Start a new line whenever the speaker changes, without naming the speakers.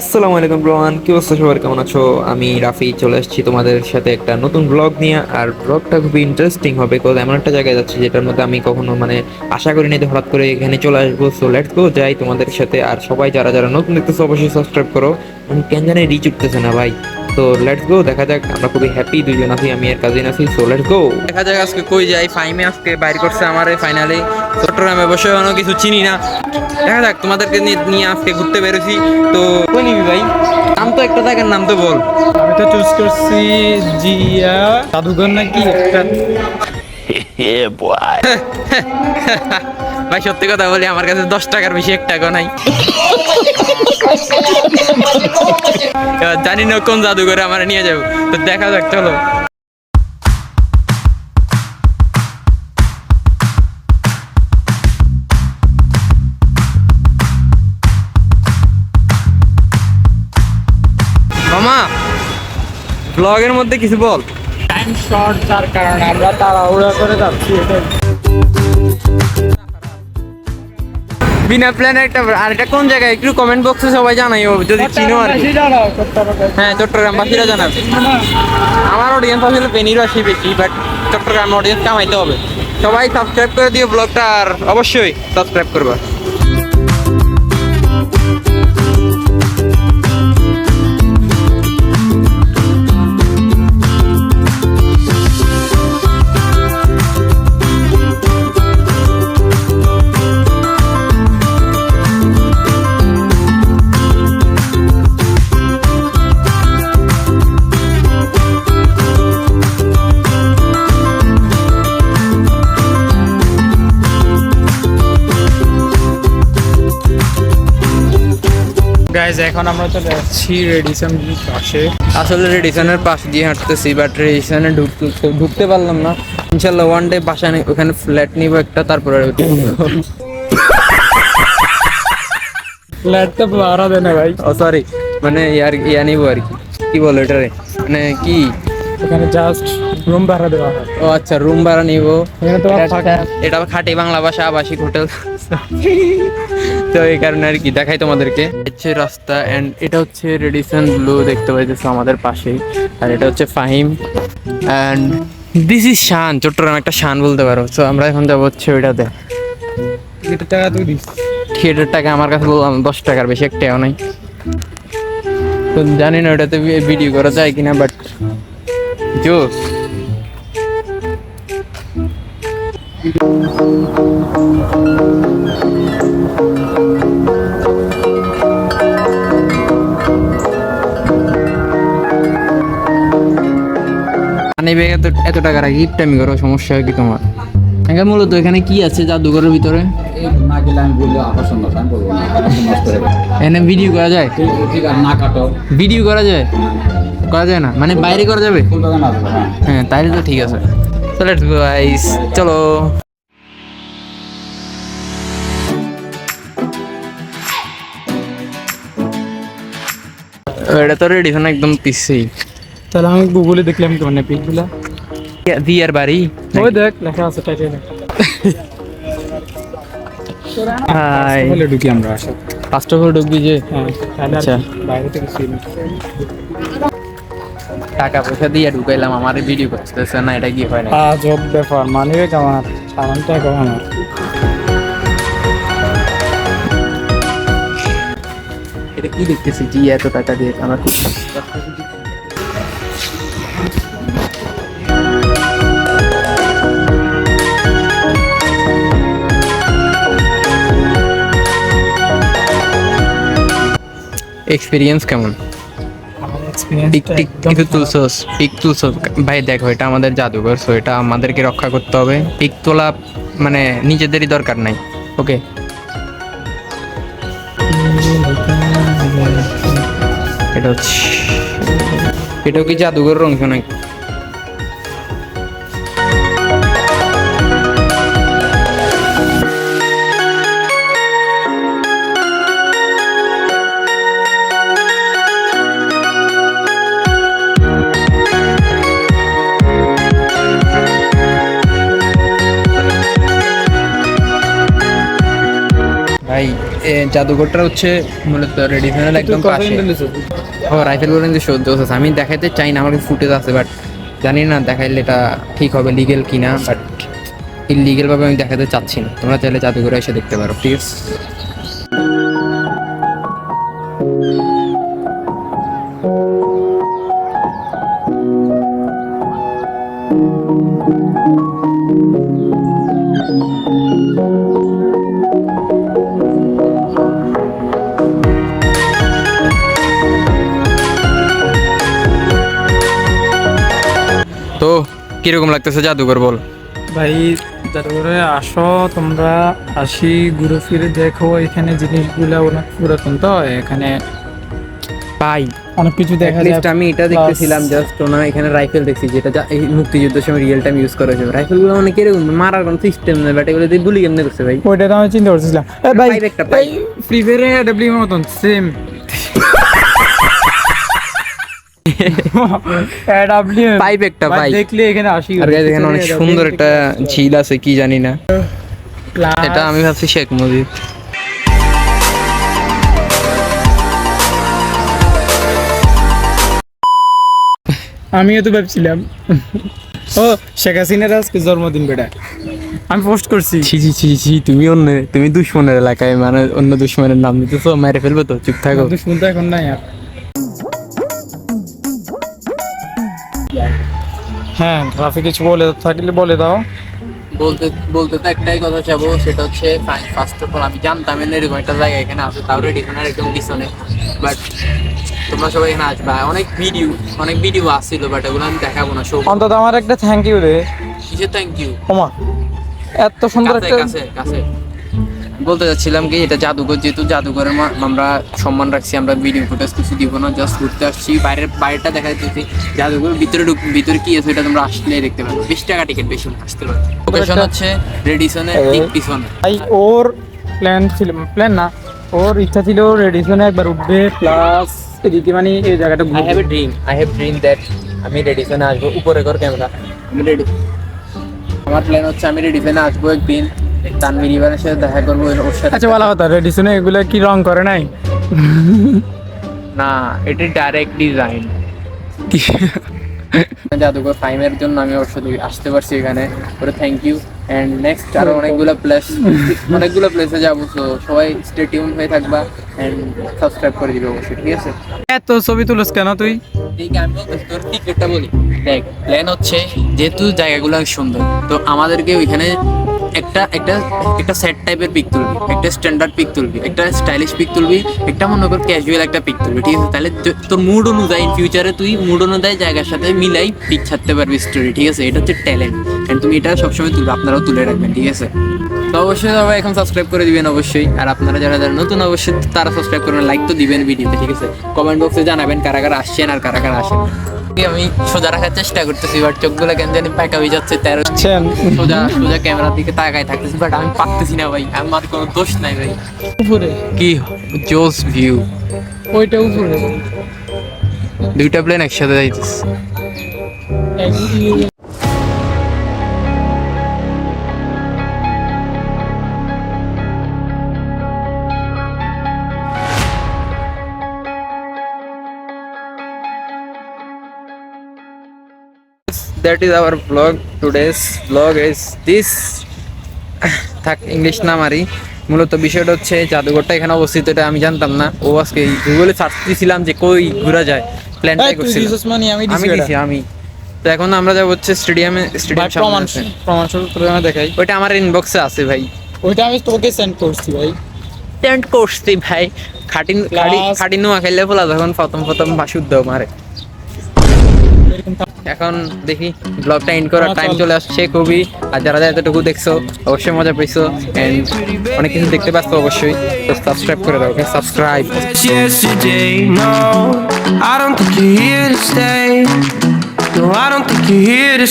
আসসালামু আলাইকুম ব্রোয়ান কি অবস্থা সবার? কেমন আছো? আমি রাফি, চলে আসছি তোমাদের সাথে একটা নতুন ব্লগ নিয়ে। আর ব্লগটা খুবই ইন্টারেস্টিং হবে কারণ এমন একটা জায়গায় যাচ্ছি যেটার মধ্যে আমি কখনো মানে আশা করিনি যে হঠাৎ করে এখানে চলে আসব। সো লেটস গো যাই তোমাদের সাথে। আর সবাই যারা যারা নতুন দেখতেছো, অবশ্যই সাবস্ক্রাইব করো। কেন জানি রিচ উঠতেছে না, ভাই। তো লেটস গো দেখা যাক আমরা খুবই হ্যাপি দুইজন আছি আমি আর কাজিন আছি সো লেটস গো দেখা যাক আজকে কই যাই ফাইমে আজকে বাইর করছে আমার ফাইনালি চট্টগ্রামে বসে কোনো কিছু চিনি না। দেখা যাক তোমাদেরকে নিয়ে- নিয়ে আজকে ঘুরতে বেরোছি। তো কই নিবি ভাই? নাম তো একটা জায়গার নাম তো বল।
আমি তো চুজ করছি জিয়া জাদুঘর নাকি একটা।
ভাই, সত্যি কথা বলি, আমার কাছে দশ টাকার বেশি এক টাকা নাই। জানি না কোন জাদুঘরে আমার নিয়ে যাব। তো দেখা যাক, চলো। মামা ব্লগের মধ্যে কিছু বল।
টাইম শর্ট যার কারণে আমরা তাড়াহুড়া করে যাচ্ছি
বিনা প্ল্যানে একটা আর এটা কোন জায়গায়? একটু কমেন্ট বক্সে সবাই জানাই যদি চিনো আর হ্যাঁ চট্টগ্রাম চট্টগ্রামবাসীরা জানাবে। আমার অডিয়েন্স আসলে বেনিরবাসী বেশি বাট চট্টগ্রাম অডিয়েন্স কামাইতে হবে। সবাই সাবস্ক্রাইব করে দিও ব্লগটা আর অবশ্যই সাবস্ক্রাইব করবা।
গাইজ এখন আমরা চলে যাচ্ছি রেডিসন পাশে।
আসলে রেডিসনের পাশ দিয়ে হাঁটতেছি বাট রেডিসনে ঢুকতে ঢুকতে পারলাম না। ইনশাল্লাহ ওয়ান ডে বাসা নেই ওখানে ফ্ল্যাট নিব একটা, তারপরে
ফ্ল্যাট তো ভাড়া দেয় না ভাই।
ও সরি মানে ইয়ার ইয়া নিব আর কি। কি বলো এটারে? মানে কি?
এখানে জাস্ট রুম ভাড়া দেওয়া হয়।
ও আচ্ছা রুম ভাড়া নিব।
এখানে থাকা
এটা খাঁটি বাংলা ভাষা আবাসিক হোটেল। তো এই কারণে আর কি দেখাই তোমাদেরকে। হচ্ছে রাস্তা এন্ড এটা হচ্ছে রেডিসন ব্লু দেখতে পাইতেছো আমাদের পাশেই। আর এটা হচ্ছে Fahim and this is Shan Chattogram একটা শান বলতে পারো। তো আমরা এখন যাব হচ্ছে ওইটাতে।
এটা টাকা তুই দিস।
থিয়েটার টাকা আমার কাছে বললাম দশ টাকার বেশি একটাও নাই। তো জানি না ওটাতে ভিডিও করা যায় কিনা বাট জোস। ব্যাগ এত এত টাকা রাখি গিফটামি করো সমস্যা হয় কি তোমার? এখানে মূলত এখানে কি আছে জাদুঘরের ভিতরে?
আমি আমি।
এখানে ভিডিও করা যায়?
ঠিক ঠিক আছে না কাটো।
ভিডিও করা যায়? করা যায় না? মানে বাইরে করা যাবে?
ফুল হ্যাঁ।
হ্যাঁ তাইলে তো ঠিক আছে। তো লেটস গাইস চলো। এটা তো রেডি না একদম পিছেই
তাহলে আমি গুগলে দেখলাম কি মানে পিকগুলা
দিয়ার বাড়ি।
ওই দেখ লেখা আছে টাইটেল
হাই
তাহলে ঢুকি আমরা আসো।
ফার্স্ট অফ অল ঢুকবি যে।
হ্যাঁ তাহলে
আচ্ছা।
বাইরে থেকে সিন
টাকা পয়সা দিয়ে ঢুকাইলাম আমার ভিডিও করতেছে না এটা কি হয় না
আজব ব্যাপার মানিবে আমার সামানটা কম আমার
এটা কি দেখতেছি? জি এত টাকা দিয়ে আমার এক্সপিরিয়েন্স কেমন?
এক্সপিরিয়েন্স
টিক কিছু তুলছস পিক তুলছস ভাই দেখো এটা আমাদের জাদুঘর সো এটা আমাদেরকে রক্ষা করতে হবে। পিক তোলা মানে নিজেদেরই দরকার নাই ওকে এটা হচ্ছে এটাও কি জাদুঘর অংশ নাকি? জাদুঘরটা হচ্ছে মূলত রেডিসনের একদম পাশে। ও রাইফেল বলেন যে সহ্য হচ্ছে আমি দেখাতে চাই না আমার ফুটেজ আছে বাট জানি না দেখাইলে এটা ঠিক হবে লিগেল কিনা বাট ইলিগেল ভাবে আমি দেখাতে চাচ্ছি না। তোমরা চাইলে জাদুঘরে এসে দেখতে পারো ঠিক আছে কীরকম লাগতেছে জাদুঘর বল?
ভাই তারপরে আসো তোমরা আসি ঘুরে ফিরে দেখো এখানে জিনিসগুলো অনেক পুরাতন তো এখানে
পাই।
অনেক কিছু দেখা যায়।
আমি এটা দেখতেছিলাম জাস্ট না এখানে রাইফেল দেখছি যেটা মুক্তিযুদ্ধের সময় রিয়েল টাইম ইউজ করা হয়েছে। রাইফেলগুলো মানে কীরকম মারার কোনো সিস্টেম নেই বাট এগুলো দিয়ে গুলি কেমনে করছে ভাই?
ওইটা তো আমি চিন্তা করছিলাম এ ভাই। ফ্রি ফায়ারে ডাব্লিউ মতন সেম ডাব্লিউ
পাইপ একটা
ভাই দেখলে এখানে আসি
আর guys, এখানে অনেক সুন্দর একটা ঝিল আছে কি জানি না। এটা আমি ভাবছি শেখ মুজিব।
আমিও তো ভাবছিলাম। ও শেখ হাসিনার আজকে জন্মদিন বেটা। আমি পোস্ট করছি।
ছি ছি ছি ছি তুমি অন্য তুমি দুশ্মনের এলাকায় মানে অন্য দুশ্মনের নাম দিতেছো মেরে ফেলবে তো চুপ থাকো।
কিন্তু শুনতে এখন নাই আর। হ্যাঁ রাফি কিছু বলে থাকলে বলে দাও।
বলতে বলতে তো একটাই কথা চাবো সেটা হচ্ছে ফার্স্ট অফ অল আমি জানতাম না এরকম একটা জায়গা এখানে আছে তাও রেডি এখানে একদম পিছনে। বাট তোমরা সবাই এখানে আসবা অনেক ভিডিও অনেক ভিডিও আসছিল বাট এগুলো আমি দেখাবো না সব
অন্তত আমার একটা থ্যাংক ইউ রে।
কিসের থ্যাংক ইউ
ওমা এত সুন্দর একটা
কাছে কাছে। বলতে চাচ্ছিলাম কি এটা জাদুঘর যেহেতু জাদুঘরের আমরা সম্মান রাখছি আমরা ভিডিও ফুটেজ কিছু দিব না জাস্ট ঘুরতে আসছি। বাইরের বাইরেটা দেখা যাচ্ছে জাদুঘর ভিতরে ঢুক ভিতরে কি আছে এটা তোমরা আসলে দেখতে পারবে। বিশ টাকা টিকিট বেশি আসতে পারবে লোকেশন হচ্ছে রেডিসনের ঠিক পিছনে।
ভাই ওর প্ল্যান ছিল প্ল্যান না ওর ইচ্ছা ছিল রেডিসনে একবার উঠবে প্লাস এদিকে মানে এই জায়গাটা
I have a dream I have dream that আমি রেডিসনে আসব উপরে কর ক্যামেরা আমি রেডি আমার প্ল্যান হচ্ছে আমি রেডিসনে আসব একদিন। তানভীর ইভানের সাথে দেখা করব ওর সাথে
আচ্ছা ভালো কথা রেডিসনে এগুলো কি রং করে নাই?
না এটি ডাইরেক্ট ডিজাইন জাদুঘর ফাইমের জন্য আমি ওর সাথে আসতে পারছি এখানে। ওরে থ্যাংক ইউ অ্যান্ড নেক্সট আরও অনেকগুলো প্লেস অনেকগুলো প্লেসে যাব তো সবাই স্টে টিউন হয়ে থাকবা অ্যান্ড সাবস্ক্রাইব করে দিবে অবশ্যই ঠিক আছে?
এত ছবি তুলস কেন তুই?
ঠিক আমি তোর টিকিটটা বলি। দেখ প্ল্যান হচ্ছে যেহেতু জায়গাগুলো সুন্দর তো আমাদেরকে ওইখানে একটা একটা একটা সেট টাইপের পিক তুলবি, একটা স্ট্যান্ডার্ড পিক তুলবি, একটা স্টাইলিশ পিক তুলবি, একটা মনে কর ক্যাজুয়াল একটা পিক তুলবি, ঠিক আছে? তাহলে তোর মুড অনুযায়ী ফিউচারে তুই মুড অনুযায়ী জায়গার সাথে মিলাই পিক ছাড়তে পারবি স্টোরি ঠিক আছে? এটা হচ্ছে ট্যালেন্ট এন্ড তুমি এটা সবসময় তুলবে, আপনারাও তুলে রাখবেন, ঠিক আছে? তো অবশ্যই সবাই এখন সাবস্ক্রাইব করে দিবেন অবশ্যই। আর আপনারা যারা যারা নতুন, অবশ্যই তারা সাবস্ক্রাইব করবেন লাইক তো দিবেন ভিডিওতে ঠিক আছে? কমেন্ট বক্সে জানাবেন কারা কারা আসছেন আর কারা কারা আসেন। আমি সোজা রাখার চেষ্টা করতেছি বাট চোখগুলো কেন জানি পাকা হয়ে যাচ্ছে তেরো সোজা সোজা ক্যামেরার দিকে তাকায় থাকতেছি বাট আমি পারতেছি না ভাই আমার কোনো দোষ নাই ভাই।
উপরে?
কি জোস ভিউ।
ওইটা উপরে।
দুইটা প্লেন একসাথে যাইতেছে। That is our vlog. Today's vlog is this. থাক ইংলিশ না মারি। মূলত বিষয়টা হচ্ছে জাদুঘরটা এখানে অবস্থিত এটা আমি জানতাম না। ও আজকে গুগলে সার্চ দিয়েছিলাম যে কই ঘোরা যায়। প্ল্যানটাই করছিলাম
আমি
দিছি আমি তো এখন আমরা যাব হচ্ছে স্টেডিয়ামে স্টেডিয়াম
প্রমাণ প্রমাণ স্বরূপ দেখাই।
ওইটা আমার ইনবক্সে আছে ভাই।
ওইটা আমি তোকে সেন্ড করছি ভাই।
টেন্ট করছি ভাই। খাটিন খাটি
Plus-
খাটি নোয়া খাইলে বলা যখন প্রথম প্রথম বাসুদ্ধ মারে। এখন দেখি ব্লগটা এন্ড করার টাইম
আচ্ছা।
চলে আসছে খুবই। আর যারা যারা এতটুকু দেখছ অবশ্যই মজা পেয়েছ অনেক কিছু দেখতে পাচ্ছ অবশ্যই। তো সাবস্ক্রাইব করে দাও okay subscribe
No, I don't think you're here to